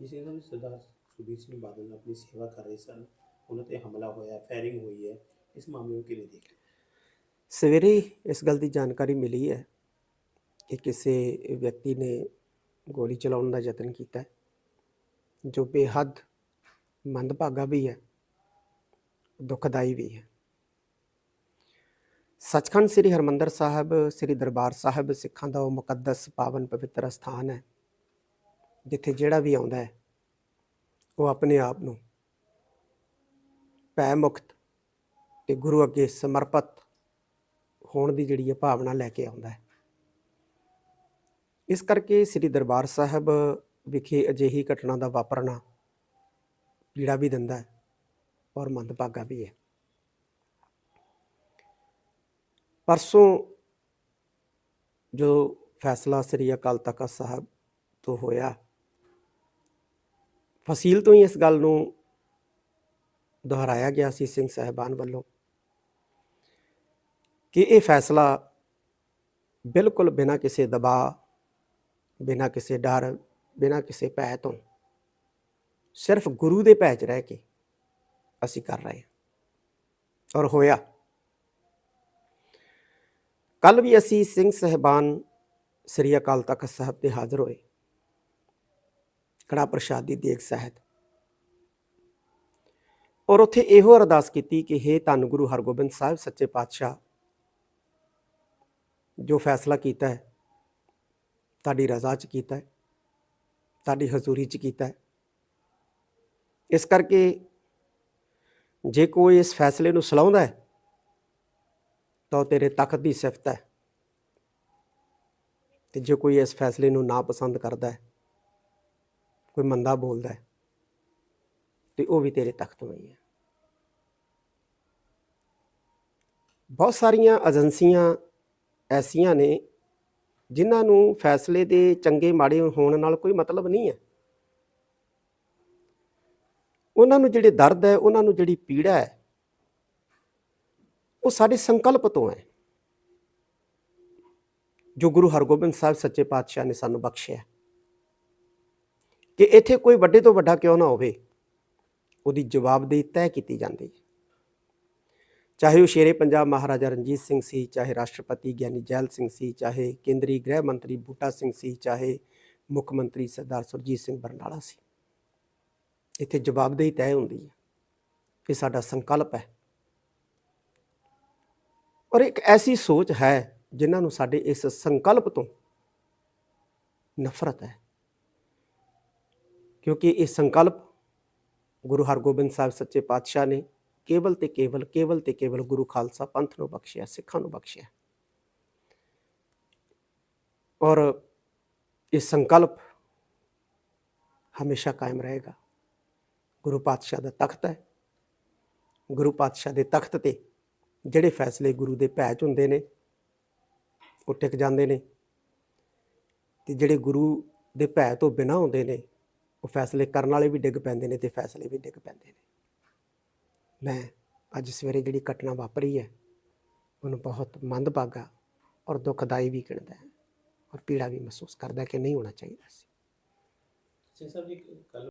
ਜਿਸ ਇਹਨਾਂ ਸਰਦਾਰ ਸੁਖਬੀਰ ਸਿੰਘ ਬਾਦਲ ਆਪਣੀ ਸੇਵਾ ਕਰ ਰਹੇ ਸਨ। ਉਹਨਾਂ ਤੇ ਹਮਲਾ ਹੋਇਆ, ਫਾਇਰਿੰਗ ਹੋਈ ਹੈ। ਇਸ ਮਾਮਲੇ ਨੂੰ ਕਿਵੇਂ ਦੇਖਦੇ ਸਵੇਰੇ ਇਸ ਗੱਲ ਦੀ ਜਾਣਕਾਰੀ ਮਿਲੀ ਹੈ ਕਿ ਕਿਸੇ ਵਿਅਕਤੀ ਨੇ ਗੋਲੀ ਚਲਾਉਣ ਦਾ ਯਤਨ ਕੀਤਾ ਜੋ ਬੇਹੱਦ ਮੰਦਭਾਗਾ ਵੀ ਹੈ, ਦੁਖਦਾਈ ਵੀ ਹੈ। ਸੱਚਖੰਡ ਸ੍ਰੀ ਹਰਮੰਦਰ ਸਾਹਿਬ, ਸ੍ਰੀ ਦਰਬਾਰ ਸਾਹਿਬ ਸਿੱਖਾਂ ਦਾ ਉਹ ਮੁਕੱਦਸ ਪਾਵਨ ਪਵਿੱਤਰ ਸਥਾਨ ਹੈ। ਜਿੱਥੇ ਜਿਹੜਾ ਵੀ ਆਉਂਦਾ ਹੈ, ਉਹ ਆਪਣੇ ਆਪ ਨੂੰ ਭੈ ਮੁਕਤ ਤੇ ਗੁਰੂ ਅੱਗੇ ਸਮਰਪਿਤ ਹੋਣ ਦੀ ਜਿਹੜੀ ਹੈ ਭਾਵਨਾ ਲੈ ਕੇ ਆਉਂਦਾ ਹੈ। ਇਸ ਕਰਕੇ ਸ੍ਰੀ ਦਰਬਾਰ ਸਾਹਿਬ ਵਿਖੇ ਅਜਿਹੀ ਘਟਨਾ ਦਾ ਵਾਪਰਨਾ ਪੀੜਾ ਵੀ ਦਿੰਦਾ ਹੈ ਔਰ ਮੰਦਭਾਗਾ ਵੀ ਹੈ। ਪਰਸੋਂ ਜੋ ਫੈਸਲਾ ਸ੍ਰੀ ਅਕਾਲ ਤਖਤ ਸਾਹਿਬ ਤੋਂ ਹੋਇਆ ਫਸੀਲ ਤੋਂ ਹੀ ਇਸ ਗੱਲ ਨੂੰ ਦੁਹਰਾਇਆ ਗਿਆ ਸੀ ਸਿੰਘ ਸਾਹਿਬਾਨ ਵੱਲੋਂ ਕਿ ਇਹ ਫੈਸਲਾ ਬਿਲਕੁਲ ਬਿਨਾਂ ਕਿਸੇ ਦਬਾਅ, ਬਿਨਾਂ ਕਿਸੇ ਡਰ, ਬਿਨਾਂ ਕਿਸੇ ਭੈ ਤੋਂ ਸਿਰਫ ਗੁਰੂ ਦੇ ਭੈ 'ਚ ਰਹਿ ਕੇ ਅਸੀਂ ਕਰ ਰਹੇ ਹਾਂ ਔਰ ਹੋਇਆ। ਕੱਲ ਵੀ ਅਸੀਂ ਸਿੰਘ ਸਹਿਬਾਨ ਸ੍ਰੀ ਅਕਾਲ ਤਖਤ ਸਾਹਿਬ ਤੇ ਹਾਜ਼ਰ ਹੋਏ। ਕੜਾ ਪ੍ਰਸ਼ਾਦ ਦੀ ਦੇਗ ਸਹਿਤ। ਔਰ ਉੱਥੇ ਇਹੋ ਅਰਦਾਸ ਕੀਤੀ ਕਿ हे ਧੰਨ ਗੁਰੂ ਹਰਗੋਬਿੰਦ ਸਾਹਿਬ, ਸੱਚੇ ਪਾਤਸ਼ਾਹ, ਜੋ ਫੈਸਲਾ ਕੀਤਾ ਹੈ, ਤੁਹਾਡੀ ਰਜ਼ਾ 'ਚ ਕੀਤਾ ਹੈ, ਤੁਹਾਡੀ ਹਜ਼ੂਰੀ 'ਚ ਕੀਤਾ ਹੈ। ਇਸ ਕਰਕੇ ਜੇ ਕੋਈ ਇਸ ਫੈਸਲੇ ਨੂੰ ਸਲਾਉਂਦਾ ਹੈ, ਤਾਂ ਉਹ ਤੇਰੇ ਤਖਤ ਦੀ ਸਿਫਤ ਹੈ। ਤੇ ਜੇ ਕੋਈ ਇਸ ਫੈਸਲੇ ਨੂੰ ਨਾ ਪਸੰਦ ਕਰਦਾ ਹੈ ਕੋਈ ਮੰਦਾ ਬੋਲਦਾ ਹੈ, ਤੇ ਉਹ ਵੀ ਤੇਰੇ ਤਖਤ ਤੋਂ ਹੀ। ਹੈ ਬਹੁਤ ਸਾਰੀਆਂ ਏਜੰਸੀਆਂ ਐਸੀਆਂ ਨੇ ਜਿਨ੍ਹਾਂ ਨੂੰ ਫੈਸਲੇ ਦੇ ਚੰਗੇ ਮਾੜੇ ਹੋਣ ਨਾਲ ਕੋਈ ਮਤਲਬ ਨਹੀਂ ਹੈ। ਉਹਨਾਂ ਨੂੰ ਜਿਹੜੇ ਦਰਦ ਹੈ, ਉਹਨਾਂ ਨੂੰ ਜਿਹੜੀ ਪੀੜਾ ਹੈ, ਉਹ ਸਾਡੇ ਸੰਕਲਪ ਤੋਂ ਹੈ। ਜੋ ਗੁਰੂ ਹਰਗੋਬਿੰਦ ਸਾਹਿਬ ਸੱਚੇ ਪਾਤਸ਼ਾਹ ਨੇ ਸਾਨੂੰ ਬਖਸ਼ਿਆ ਕਿ ਇੱਥੇ ਕੋਈ ਵੱਡੇ ਤੋਂ ਵੱਡਾ ਕਿਉਂ ਨਾ ਹੋਵੇ, ਉਹਦੀ ਜਵਾਬਦੇਹੀ ਤੈਅ ਕੀਤੀ ਜਾਂਦੀ ਹੈ। ਚਾਹੇ ਉਹ ਸ਼ੇਰੇ ਪੰਜਾਬ ਮਹਾਰਾਜਾ ਰਣਜੀਤ ਸਿੰਘ ਸੀ, ਚਾਹੇ ਰਾਸ਼ਟਰਪਤੀ ਗਿਆਨੀ ਜੈਲ ਸਿੰਘ ਸੀ, ਚਾਹੇ ਕੇਂਦਰੀ ਗ੍ਰਹਿ ਮੰਤਰੀ ਬੂਟਾ ਸਿੰਘ ਸੀ, ਚਾਹੇ ਮੁੱਖ ਮੰਤਰੀ ਸਰਦਾਰ ਸੁਰਜੀਤ ਸਿੰਘ ਬਰਨਾਲਾ ਸੀ। ਇੱਥੇ ਜਵਾਬਦੇਹੀ ਤੈਅ ਹੁੰਦੀ ਹੈ ਇਹ ਸਾਡਾ ਸੰਕਲਪ ਹੈ। ਔਰ ਇੱਕ ਐਸੀ ਸੋਚ ਹੈ ਜਿਨ੍ਹਾਂ ਨੂੰ ਸਾਡੇ ਇਸ ਸੰਕਲਪ ਤੋਂ ਨਫ਼ਰਤ ਹੈ। ਕਿਉਂਕਿ ਇਹ ਸੰਕਲਪ ਗੁਰੂ ਹਰਗੋਬਿੰਦ ਸਾਹਿਬ ਸੱਚੇ ਪਾਤਸ਼ਾਹ ਨੇ ਕੇਵਲ ਤੇ ਕੇਵਲ ਕੇਵਲ ਤੇ ਕੇਵਲ ਗੁਰੂ ਖਾਲਸਾ ਪੰਥ ਨੂੰ ਬਖਸ਼ਿਆ, ਸਿੱਖਾਂ ਨੂੰ ਬਖਸ਼ਿਆ। ਔਰ ਇਹ ਸੰਕਲਪ ਹਮੇਸ਼ਾ ਕਾਇਮ ਰਹੇਗਾ। ਗੁਰੂ ਪਾਤਸ਼ਾਹ ਦਾ ਤਖਤ ਹੈ। ਗੁਰੂ ਪਾਤਸ਼ਾਹ ਦੇ ਤਖਤ ਤੇ ਜਿਹੜੇ ਫੈਸਲੇ ਗੁਰੂ ਦੇ ਭੈ 'ਚ ਹੁੰਦੇ ਨੇ, ਉਹ ਟਿਕ ਜਾਂਦੇ ਨੇ। ਤੇ ਜਿਹੜੇ ਗੁਰੂ ਦੇ ਭੈ ਤੋਂ ਬਿਨਾਂ ਹੁੰਦੇ ਨੇ ਉਹ ਫੈਸਲੇ ਕਰਨ ਵਾਲੇ ਵੀ ਡਿੱਗ ਪੈਂਦੇ ਨੇ ਤੇ ਫੈਸਲੇ ਵੀ ਡਿੱਗ ਪੈਂਦੇ ਨੇ। ਮੈਂ ਅੱਜ ਸਵੇਰੇ ਜਿਹੜੀ ਘਟਨਾ ਵਾਪਰੀ ਹੈ, ਉਹਨੂੰ ਬਹੁਤ ਮੰਦਭਾਗਾ ਔਰ ਦੁਖਦਾਈ ਵੀ ਗਿਣਦਾ ਹੈ ਔਰ ਪੀੜਾ ਵੀ ਮਹਿਸੂਸ ਕਰਦਾ ਕਿ ਨਹੀਂ ਹੋਣਾ ਚਾਹੀਦਾ ਸੀ। ਸਿੰਘ ਸਾਹਿਬ ਜੀ ਕੱਲ